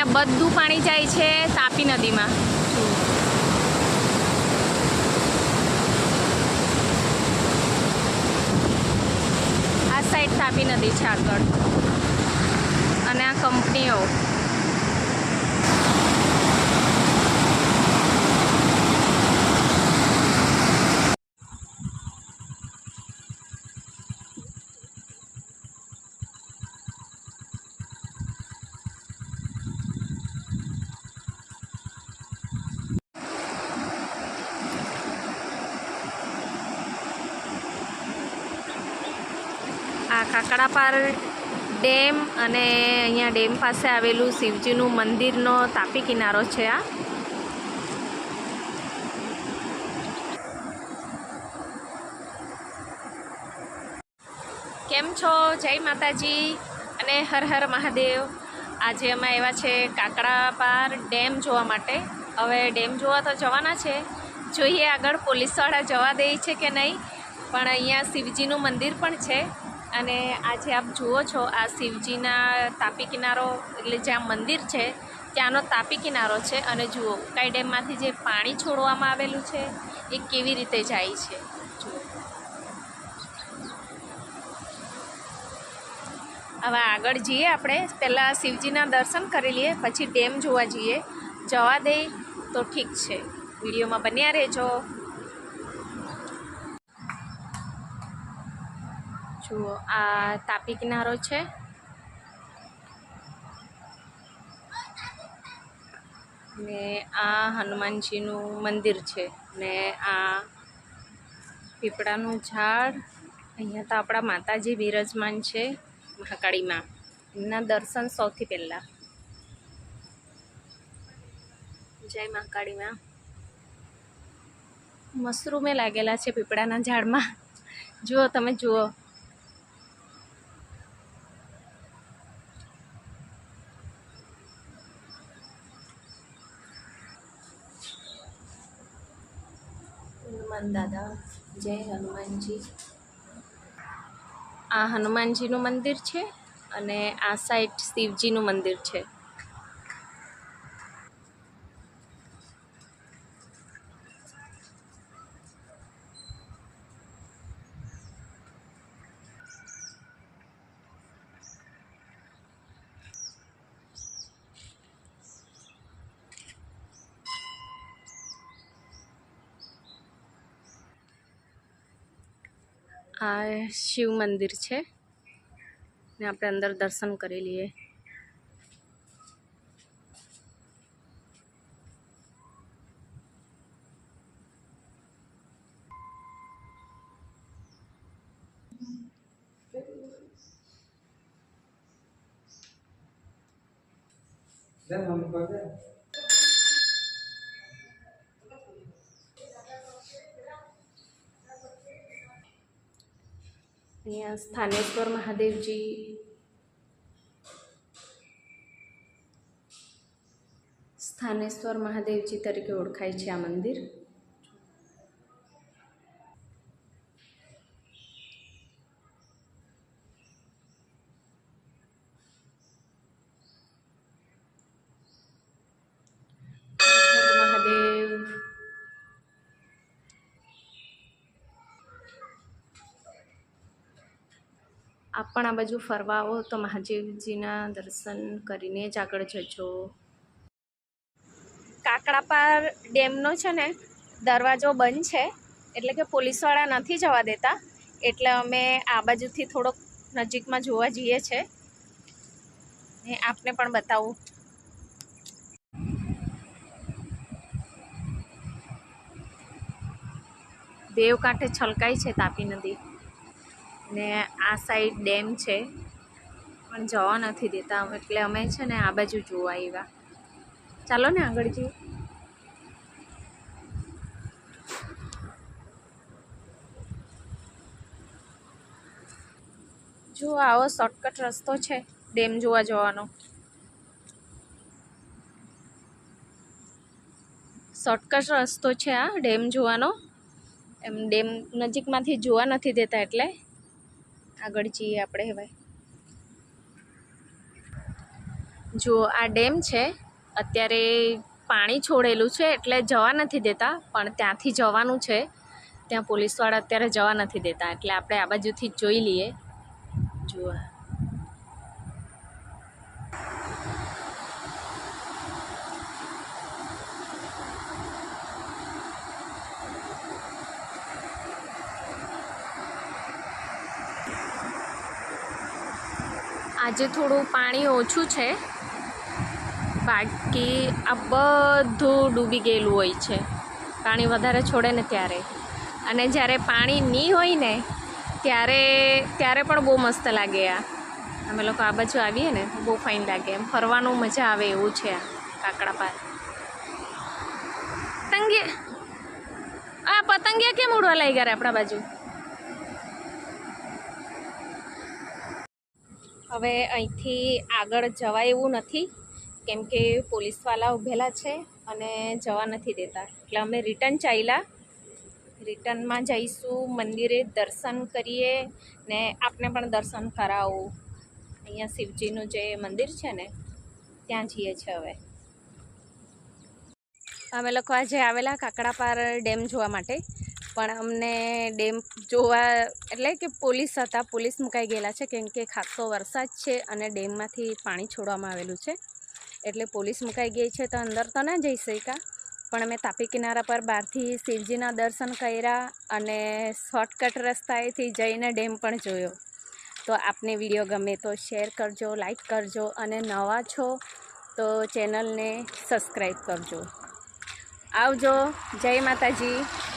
આ બધું પાણી જાય છે તાપી નદીમાં. આ સાઈડ તાપી નદી છે આગળ. અને આ કંપનીઓ. આ કાકડાપાર ડેમ અને અહીંયા ડેમ પાસે આવેલું શિવજીનું મંદિરનો તાપી કિનારો છે આ. કેમ છો? જય માતાજી અને હર હર મહાદેવ. આજે અમે આવ્યા છે કાકડાપાર ડેમ જોવા માટે. હવે ડેમ જોવા તો જવાના છે. જોઈએ આગળ પોલીસવાળા જવા દે છે કે નહીં. પણ અહીંયા શિવજીનું મંદિર પણ છે. અને આજે આપ જુઓ છો, આ શિવજીના તાપી કિનારો એટલે જ્યાં મંદિર છે, ત્યાંનો તાપી કિનારો છે. અને જુઓ, કાઈ ડેમમાંથી જે પાણી છોડવામાં આવેલું છે, એ કેવી રીતે જાય છે. જુઓ. હવે આગળ જઈએ આપણે. પહેલાં શિવજીના દર્શન કરી લઈએ, પછી ડેમ જોવા જઈએ. જવા દઈ તો ઠીક છે. વિડીયોમાં બન્યા રહેજો. જુઓ, આ તાપી કિનારો છે. ને આ હનુમાનજીનું મંદિર છે. ને આ પીપળાનું ઝાડ, અહીંયા તો આપણા માતાજી બિરાજમાન છે મહાકાળીમાં. એમના દર્શન સૌથી પહેલાં. જય મહાકાળીમાં. મશરૂમે લાગેલા છે પીપળાના ઝાડમાં. જુઓ તમે, જુઓ. હનુમાન દાદા જય હનુમાનજી. આ હનુમાનજીનું મંદિર છે અને આ સાઈડ શિવજીનું મંદિર છે. આ શિવ મંદિર છે. ને આપણે અંદર દર્શન કરી લઈએ. અહીંયા સ્થાનેશ્વર મહાદેવજી. સ્થાનેશ્વર મહાદેવજી તરીકે ઓળખાય છે આ મંદિર હર હર મહાદેવ આપ પણ આ બાજુ ફરવા આવો તો મહાદેવજીના દર્શન કરીને જ આગળ જજો. કાકડાપાર ડેમનો છે ને દરવાજો બંધ છે એટલે કે પોલીસવાળા નથી જવા દેતા. એટલે અમે આ બાજુથી થોડોક નજીકમાં જોવા જઈએ છે. ને આપને પણ બતાવું. દેવ કાંઠે છલકાય છે તાપી નદી. ને આ સાઈડ ડેમ છે. પણ જવા નથી દેતા એટલે અમે છે ને આ બાજુ જોવા આવ્યા ચાલો ને આગળ જઈએ. જો આવો શોર્ટકટ રસ્તો છે ડેમ જોવા જવાનો. શોર્ટકટ રસ્તો છે આ ડેમ જોવાનો. એમ ડેમ નજીકમાંથી જોવા નથી દેતા એટલે. આગળ જઈએ આપણે હવે. જો આ ડેમ છે, અત્યારે પાણી છોડેલું છે એટલે જવા નથી દેતા, પણ ત્યાંથી જવાનું છે. ત્યાં પોલીસવાળા અત્યારે જવા નથી દેતા, એટલે આપણે આ બાજુથી જોઈ લઈએ. જુઓ. આજે થોડું પાણી ઓછું છે. બાકી આ બધું ડૂબી ગયેલું હોય છે. પાણી વધારે છોડે ને ત્યારે. અને જ્યારે પાણી નહીં હોય ને, ત્યારે ત્યારે પણ બહુ મસ્ત લાગે આ. અમે લોકો આ બાજુ આવીએ ને બહુ ફાઇન લાગે. એમ ફરવાનું મજા આવે એવું છે આ કાકડા પાર. પતંગિયા, આ પતંગિયા કેમ ઉડવા ગયા આપણા બાજુ? હવે અહીંથી આગળ જવાય એવું નથી, કેમ કે પોલીસવાળા ઊભેલા છે અને જવા નથી દેતા. એટલે અમે રિટર્ન ચાલ્યા રિટર્નમાં જઈશું, મંદિરે દર્શન કરીએ ને આપને પણ દર્શન કરાવું. અહીંયા શિવજીનું જે મંદિર છે ને, ત્યાં જઈએ છીએ હવે. અમે લોકો આજે આવેલા કાકડાપાર ડેમ જોવા માટે. પણ અમને ડેમ જોવા, એટલે કે પોલીસ હતા, પોલીસ મુકાઈ ગયેલા છે, કેમ કે ખાસો વરસાદ છે અને ડેમમાંથી પાણી છોડવામાં આવેલું છે. એટલે પોલીસ મુકાઈ ગઈ છે તો અંદર તો ના જઈ શક્યા. પણ અમે તાપી કિનારા પર બહારથી શિવજીના દર્શન કર્યા અને શોર્ટકટ રસ્તાએથી જઈને ડેમ પણ જોયો. તો આપને વીડિયો ગમે તો શેર કરજો, લાઈક કરજો અને નવા છો તો ચેનલને સબસ્ક્રાઈબ કરજો. આવજો, જય માતાજી.